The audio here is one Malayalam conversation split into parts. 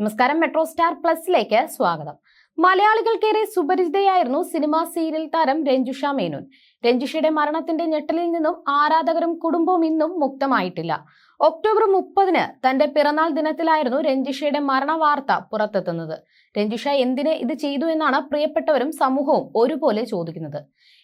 നമസ്കാരം മെട്രോ സ്റ്റാർ പ്ലസിലേക്ക് സ്വാഗതം. മലയാളികൾക്കേറെ സുപരിചിതയായിരുന്നു സിനിമാ സീരിയൽ താരം രഞ്ജുഷ മേനോൻ. രഞ്ജുഷയുടെ മരണത്തിന്റെ ഞെട്ടലിൽ നിന്നും ആരാധകരും കുടുംബവും ഇന്നും മുക്തമായിട്ടില്ല. ഒക്ടോബർ മുപ്പതിന് തന്റെ പിറന്നാൾ ദിനത്തിലായിരുന്നു രഞ്ജിഷയുടെ മരണ വാർത്ത പുറത്തെത്തുന്നത്. രഞ്ജിഷ എന്തിനെ ഇത് ചെയ്തു എന്നാണ് പ്രിയപ്പെട്ടവരും സമൂഹവും ഒരുപോലെ ചോദിക്കുന്നത്.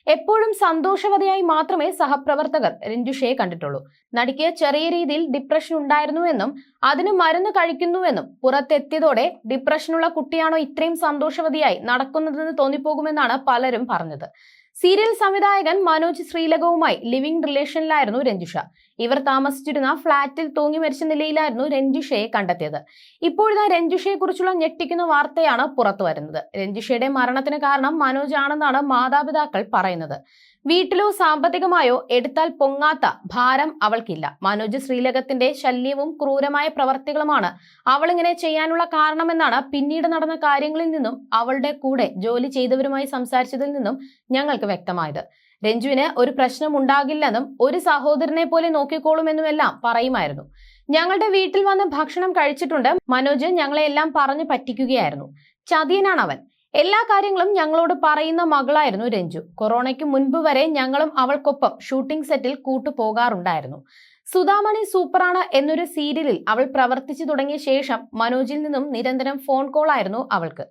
എപ്പോഴും സന്തോഷവതിയായി മാത്രമേ സഹപ്രവർത്തകർ രഞ്ജുഷയെ കണ്ടിട്ടുള്ളൂ. നടിക്ക് ചെറിയ രീതിയിൽ ഡിപ്രഷൻ ഉണ്ടായിരുന്നുവെന്നും അതിന് മരുന്ന് കഴിക്കുന്നുവെന്നും പുറത്തെത്തിയതോടെ ഡിപ്രഷനുള്ള കുട്ടിയാണോ ഇത്രയും സന്തോഷവതിയായി നടക്കുന്നതെന്ന് തോന്നിപ്പോകുമെന്നാണ് പലരും പറഞ്ഞത്. സീരിയൽ സംവിധായകൻ മനോജ് ശ്രീലകവുമായി ലിവിംഗ് റിലേഷനിലായിരുന്നു രഞ്ജുഷ. ഇവർ താമസിച്ചിരുന്ന ഫ്ളാറ്റിൽ തൂങ്ങി മരിച്ച നിലയിലായിരുന്നു രഞ്ജുഷയെ കണ്ടെത്തിയത്. ഇപ്പോഴിതാ രഞ്ജുഷയെ കുറിച്ചുള്ള ഞെട്ടിക്കുന്ന വാർത്തയാണ് പുറത്തു വരുന്നത് രഞ്ജുഷയുടെ മരണത്തിന് കാരണം മനോജ് ആണെന്നാണ് മാതാപിതാക്കൾ പറയുന്നത്. വീട്ടിലോ സാമ്പത്തികമായോ എടുത്താൽ പൊങ്ങാത്ത ഭാരം അവൾക്കില്ല. മനോജ് ശ്രീലകത്തിന്റെ ശല്യവും ക്രൂരമായ പ്രവർത്തികളുമാണ് അവളിങ്ങനെ ചെയ്യാനുള്ള കാരണമെന്നാണ് പിന്നീട് നടന്ന കാര്യങ്ങളിൽ നിന്നും അവളുടെ കൂടെ ജോലി ചെയ്തവരുമായി സംസാരിച്ചതിൽ നിന്നും ഞങ്ങൾക്ക് വ്യക്തമായത്. രഞ്ജുവിന് ഒരു പ്രശ്നം ഉണ്ടാകില്ലെന്നും ഒരു സഹോദരനെ പോലെ നോക്കിക്കോളുമെന്നുമെല്ലാം പറയുമായിരുന്നു. ഞങ്ങളുടെ വീട്ടിൽ വന്ന് ഭക്ഷണം കഴിച്ചിട്ടുണ്ട്. മനോജ് ഞങ്ങളെ എല്ലാം പറഞ്ഞു പറ്റിക്കുകയായിരുന്നു. ചതിയനാണ് അവൻ എല്ലാ കാര്യങ്ങളും ഞങ്ങളോട് പറയുന്ന മകളായിരുന്നു രഞ്ജു. കൊറോണയ്ക്ക് മുൻപ് വരെ ഞങ്ങളും അവൾക്കൊപ്പം ഷൂട്ടിംഗ് സെറ്റിൽ കൂട്ടുപോകാറുണ്ടായിരുന്നു. സുധാമണി സൂപ്പറാണ് എന്നൊരു സീരിയലിൽ അവൾ പ്രവർത്തിച്ചു തുടങ്ങിയ ശേഷം മനോജിൽ നിന്നും നിരന്തരം ഫോൺ കോൾ ആയിരുന്നു അവൾക്ക്.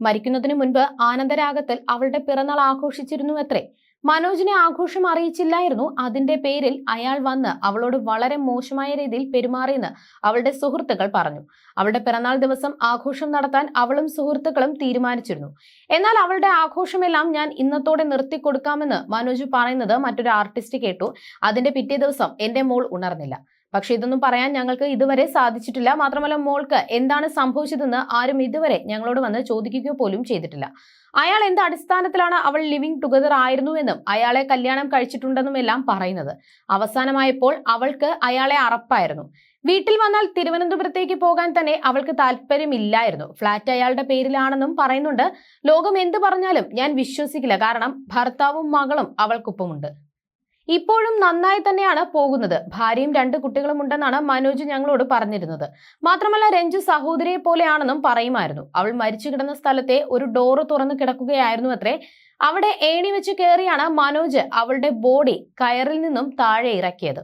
മരിക്കുന്നതിന് മുൻപ് ആനന്ദരാഗത്തിൽ അവളുടെ പിറന്നാൾ ആഘോഷിച്ചിരുന്നു അത്രേ മനോജിനെ ആഘോഷം അറിയിച്ചില്ലായിരുന്നു. അതിന്റെ പേരിൽ അയാൾ വന്ന് അവളോട് വളരെ മോശമായ രീതിയിൽ പെരുമാറിയെന്ന് അവളുടെ സുഹൃത്തുക്കൾ പറഞ്ഞു. അവളുടെ പിറന്നാൾ ദിവസം ആഘോഷം നടത്താൻ അവളും സുഹൃത്തുക്കളും തീരുമാനിച്ചിരുന്നു. എന്നാൽ അവളുടെ ആഘോഷമെല്ലാം ഞാൻ ഇന്നത്തോടെ നിർത്തിക്കൊടുക്കാമെന്ന് മനോജ് പറയുന്നത് മറ്റൊരു ആർട്ടിസ്റ്റ് കേട്ടു. അതിന്റെ പിറ്റേ ദിവസം എന്റെ മോൾ ഉണർന്നില്ല. പക്ഷെ ഇതൊന്നും പറയാൻ ഞങ്ങൾക്ക് ഇതുവരെ സാധിച്ചിട്ടില്ല. മാത്രമല്ല മോൾക്ക് എന്താണ് സംഭവിച്ചതെന്ന് ആരും ഇതുവരെ ഞങ്ങളോട് വന്ന് ചോദിക്കുക പോലും ചെയ്തിട്ടില്ല. അയാൾ എന്ത് അടിസ്ഥാനത്തിലാണ് അവൾ ലിവിംഗ് ടുഗദർ ആയിരുന്നുവെന്നും അയാളെ കല്യാണം കഴിച്ചിട്ടുണ്ടെന്നും എല്ലാം പറയുന്നത്. അവസാനമായപ്പോൾ അവൾക്ക് അയാളെ അറപ്പായിരുന്നു. വീട്ടിൽ വന്നാൽ തിരുവനന്തപുരത്തേക്ക് പോകാൻ തന്നെ അവൾക്ക് താല്പര്യമില്ലായിരുന്നു. ഫ്ലാറ്റ് അയാളുടെ പേരിലാണെന്നും പറയുന്നുണ്ട്. ലോകം എന്ത് പറഞ്ഞാലും ഞാൻ വിശ്വസിക്കില്ല. കാരണം ഭർത്താവും മകളും അവൾക്കൊപ്പമുണ്ട്. ഇപ്പോഴും നന്നായി തന്നെയാണ് പോകുന്നത്. ഭാര്യയും രണ്ട് കുട്ടികളും ഉണ്ടെന്നാണ് മനോജ് ഞങ്ങളോട് പറഞ്ഞിരുന്നത്. മാത്രമല്ല രഞ്ജു സഹോദരിയെ പോലെയാണെന്നും പറയുമായിരുന്നു. അവൾ മരിച്ചു കിടന്ന സ്ഥലത്തെ ഒരു ഡോറ് തുറന്നു കിടക്കുകയായിരുന്നു അത്രേ. അവിടെ ഏണി വെച്ച് കയറിയാണ് മനോജ് അവളുടെ ബോഡി കയറിൽ നിന്നും താഴെ ഇറക്കിയത്.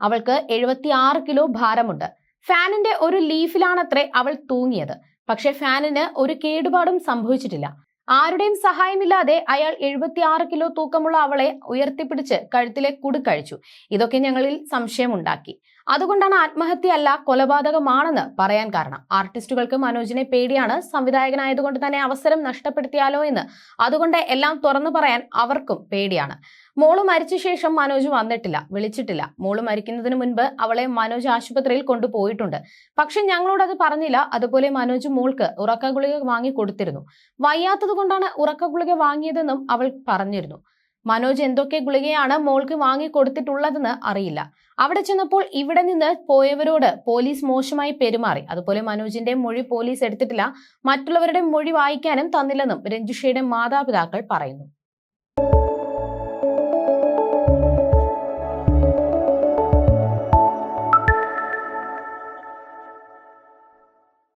അവൾക്ക് എഴുപത്തി ആറ് കിലോ ഭാരമുണ്ട്. ഫാനിന്റെ ഒരു ലീഫിലാണത്രേ അവൾ തൂങ്ങിയത്. പക്ഷെ ഫാനിന് ഒരു കേടുപാടും സംഭവിച്ചിട്ടില്ല. ആരുടെയും സഹായമില്ലാതെ അയാൾ എഴുപത്തിയാറ് കിലോ തൂക്കമുള്ള അവളെ ഉയർത്തിപ്പിടിച്ച് കഴുത്തിലെ കുടു കഴിച്ചു. ഇതൊക്കെ ഞങ്ങളിൽ സംശയമുണ്ടാക്കി. അതുകൊണ്ടാണ് ആത്മഹത്യയല്ല കൊലപാതകമാണെന്ന് പറയാൻ കാരണം. ആർട്ടിസ്റ്റുകൾക്ക് മനോജിനെ പേടിയാണ്. സംവിധായകനായതുകൊണ്ട് തന്നെ അവസരം നഷ്ടപ്പെടുത്തിയാലോ എന്ന്. അതുകൊണ്ട് എല്ലാം തുറന്നു പറയാൻ അവർക്കും പേടിയാണ്. മോൾ മരിച്ച ശേഷം മനോജ് വന്നിട്ടില്ല വിളിച്ചിട്ടില്ല. മോൾ മരിക്കുന്നതിന് മുൻപ് അവളെ മനോജ് ആശുപത്രിയിൽ കൊണ്ടുപോയിട്ടുണ്ട്. പക്ഷെ ഞങ്ങളോട് അത് പറഞ്ഞില്ല. അതുപോലെ മനോജ് മോൾക്ക് ഉറക്ക ഗുളിക വാങ്ങി കൊടുത്തിരുന്നു. വയ്യാത്തത് കൊണ്ടാണ് ഉറക്ക ഗുളിക വാങ്ങിയതെന്നും അവൾ പറഞ്ഞിരുന്നു. മനോജ് എന്തൊക്കെ ഗുളികയാണ് മോൾക്ക് വാങ്ങി കൊടുത്തിട്ടുള്ളതെന്ന് അറിയില്ല. അവിടെ ചെന്നപ്പോൾ ഇവിടെ നിന്ന് പോയവരോട് പോലീസ് മോശമായി പെരുമാറി. അതുപോലെ മനോജിന്റെ മൊഴി പോലീസ് എടുത്തിട്ടില്ല. മറ്റുള്ളവരുടെ മൊഴി വായിക്കാനും തന്നില്ലെന്നും രഞ്ജുഷയുടെ മാതാപിതാക്കൾ പറയുന്നു.